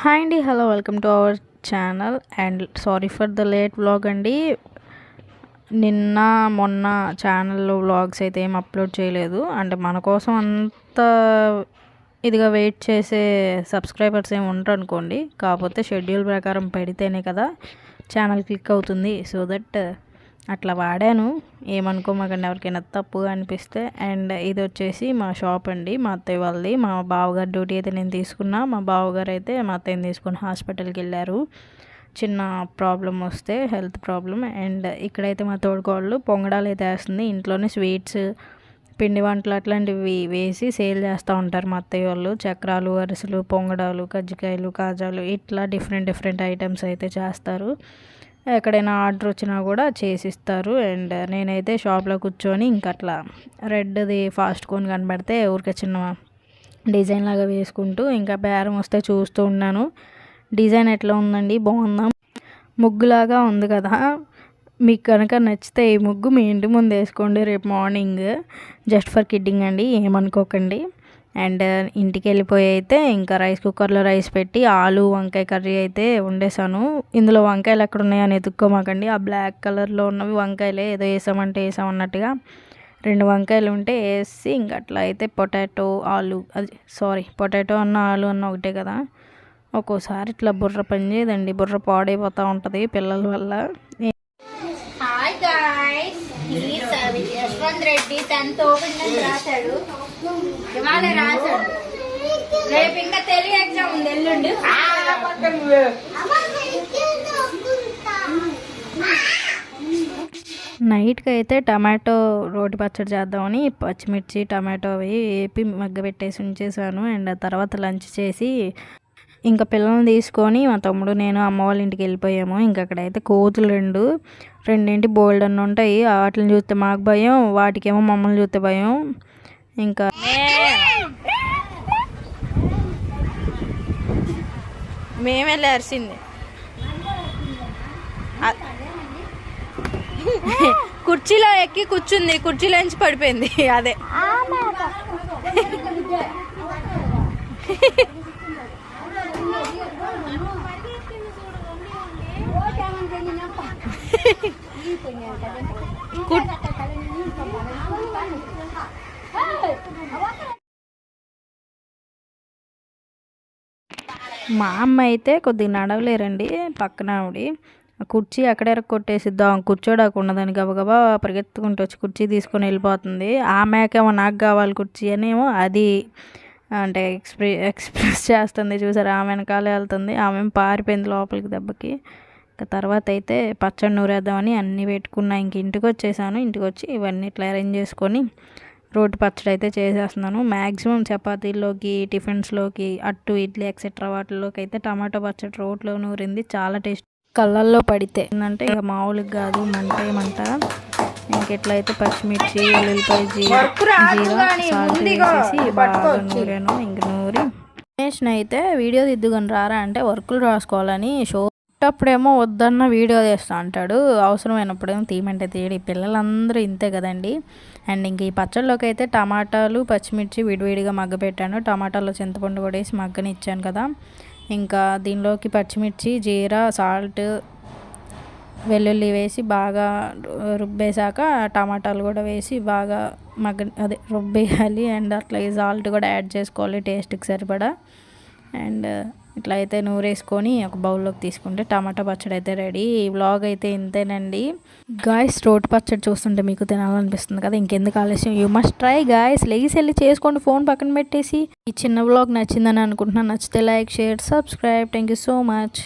Hi అండి hello welcome to our channel. And sorry for the late vlog అండి. నిన్న మొన్న ఛానల్లో వ్లాగ్స్ అయితే ఏం అప్లోడ్ చేయలేదు. అంటే మన కోసం అంత ఇదిగా వెయిట్ చేసే సబ్స్క్రైబర్స్ ఏమి ఉండరు అనుకోండి. కాకపోతే షెడ్యూల్ ప్రకారం పెడితేనే కదా ఛానల్ క్లిక్ అవుతుంది. సో దట్ అట్లా వాడాను. ఏమనుకోమాకండి ఎవరికైనా తప్పుగా అనిపిస్తే. అండ్ ఇది వచ్చేసి మా షాప్ అండి మా అత్తయ్య వాళ్ళది. మా బావగారు డ్యూటీ అయితే నేను తీసుకున్నా. మా బావగారు అయితే మా అత్తయ్యని తీసుకుని హాస్పిటల్కి వెళ్ళారు. చిన్న ప్రాబ్లం వస్తే హెల్త్ ప్రాబ్లం. అండ్ ఇక్కడైతే మా తోడుకోళ్ళు పొంగడాలు అయితే వేస్తుంది. ఇంట్లోనే స్వీట్స్ పిండి వంటలు అట్లాంటివి వేసి సేల్ చేస్తూ ఉంటారు మా అత్తయ్య వాళ్ళు. చక్రాలు అరిసెలు పొంగడాలు కజ్జికాయలు కాజాలు ఇట్లా డిఫరెంట్ డిఫరెంట్ ఐటమ్స్ అయితే చేస్తారు. ఎక్కడైనా ఆర్డర్ వచ్చినా కూడా చేసిస్తారు. అండ్ నేనైతే షాప్లో కూర్చొని ఇంక అట్లా రెడ్ది ఫాస్ట్ కోన్ కనబడితే ఊరికే చిన్న డిజైన్ లాగా వేసుకుంటూ ఇంకా బేరం వస్తే చూస్తూ ఉన్నాను. డిజైన్ ఎట్లా ఉందండి? బాగుందా? ముగ్గులాగా ఉంది కదా. మీకు కనుక నచ్చితే ఈ ముగ్గు మీ ఇంటి ముందు వేసుకోండి రేపు మార్నింగ్. జస్ట్ ఫర్ కిడ్డింగ్ అండి ఏమనుకోకండి. అండ్ ఇంటికి వెళ్ళిపోయి అయితే ఇంకా రైస్ కుక్కర్లో రైస్ పెట్టి ఆలు వంకాయ కర్రీ అయితే వండేసాను ఇందులో వంకాయలు ఎక్కడ ఉన్నాయని ఎత్తుక్కోమాకండి. ఆ బ్లాక్ కలర్లో ఉన్నవి వంకాయలే ఏదో వేసామంటే వేసామన్నట్టుగా రెండు వంకాయలు ఉంటే వేసి ఇంక అట్లా అయితే పొటాటో ఆలు అది సారీ పొటాటో అన్న ఆలు అన్న ఒకటే కదా. ఒక్కోసారి ఇట్లా బుర్ర పని చేయదండి. బుర్ర పాడైపోతూ ఉంటుంది పిల్లల వల్ల. యశ్వంత్ రెడ్డి టెన్త్ ఓపెన్ అని రాశాడు. ఇవాళ రాశాడు. రేపు ఇంకా తెలుగు ఎగ్జామ్ ఉంది ఎల్లుండి. నైట్కి అయితే టమాటో రోటి పచ్చడి చేద్దామని పచ్చిమిర్చి టమాటో అవి వేపి మగ్గ పెట్టేసి ఉంచేసాను అండ్ ఆ తర్వాత లంచ్ చేసి ఇంకా పిల్లల్ని తీసుకొని మా తమ్ముడు నేను అమ్మ వాళ్ళ ఇంటికి వెళ్ళిపోయాము. ఇంకా అక్కడైతే కోతులు రెండు రెండింటి బోల్డ్ అన్నీ ఉంటాయి. వాటిని చూస్తే మాకు భయం వాటికేమో మమ్మల్ని చూస్తే భయం. ఇంకా మేమే అరిసింది కుర్చీలో ఎక్కి కూర్చుంది. కుర్చీలోంచి పడిపోయింది. అదే. మా అమ్మ అయితే కొద్దిగా నడవలేరండి పక్కన ఆవిడ. ఆ కుర్చీ అక్కడ కొట్టేసిద్దాం కూర్చోడానికి ఉన్నదని గబగబా పరిగెత్తుకుంటూ వచ్చి కుర్చీ తీసుకొని వెళ్ళిపోతుంది. ఆమెకేమో నాకు కావాలి కుర్చీ అనేమో అది అంటే ఎక్స్ప్రె ఎక్స్ప్రెస్ చేస్తుంది చూసారు? ఆమె వెనకాలే వెళ్తుంది ఆమె పారిపోయింది లోపలికి దెబ్బకి. తర్వాత అయితే పచ్చడి నూరేద్దామని అన్నీ పెట్టుకున్నా ఇంక ఇంటికి వచ్చేసాను. ఇంటికి వచ్చి ఇవన్నీ ఇట్లా అరేంజ్ చేసుకొని రోటి పచ్చడి అయితే చేసేస్తున్నాను. మ్యాక్సిమం చపాతీల్లోకి టిఫిన్స్లోకి అట్టు ఇడ్లీ ఎక్సెట్రా వాటిల్లోకి అయితే టమాటో పచ్చడి రోట్లో నూరింది. చాలా టేస్ట్. కళ్ళల్లో పడితే. ఏంటంటే ఇక మామూలుగా కాదు మంట మంట ఇంకెట్లయితే పచ్చిమిర్చి ఉల్లిపాయ జీరా జీరా సాల్ట్ వేసేసి బాగా నూరాను. ఇంక నూరి అయితే వీడియో దిద్దుకొని రారా అంటే వర్కులు రాసుకోవాలని షో అప్పుడేమో వద్దన్న వీడియో చేస్తా అంటాడు. అవసరమైనప్పుడేమో తీయమంటే తీయడు. ఈ పిల్లలందరూ ఇంతే కదండి. అండ్ ఇంక ఈ పచ్చళ్ళలోకి అయితే టమాటాలు పచ్చిమిర్చి విడివిడిగా మగ్గపెట్టాను టమాటాలో చింతపండు కూడా వేసి మగ్గని ఇచ్చాను కదా. ఇంకా దీనిలోకి పచ్చిమిర్చి జీరా సాల్ట్ వెల్లుల్లి వేసి బాగా రుబ్బేశాక టమాటాలు కూడా వేసి బాగా మగ్గ అదే రుబ్బేయాలి. అండ్ అట్లా సాల్ట్ కూడా యాడ్ చేసుకోవాలి టేస్ట్కి సరిపడా. అండ్ ఇట్లా అయితే నూరేసుకొని ఒక బౌల్లోకి తీసుకుంటే టమాటా పచ్చడి అయితే రెడీ. ఈ వ్లాగ్ అయితే ఇంతేనండి. గాయస్ రోడ్ పచ్చడి చూస్తుంటే మీకు తినాలనిపిస్తుంది కదా ఇంకెందుకు ఆలస్యం? యూ మస్ట్ ట్రై గాయస్ లెగిసి వెళ్ళి చేసుకోండి ఫోన్ పక్కన పెట్టేసి. ఈ చిన్న వ్లాగ్ నచ్చిందని అనుకుంటున్నాను నచ్చితే like share subscribe. Thank you so much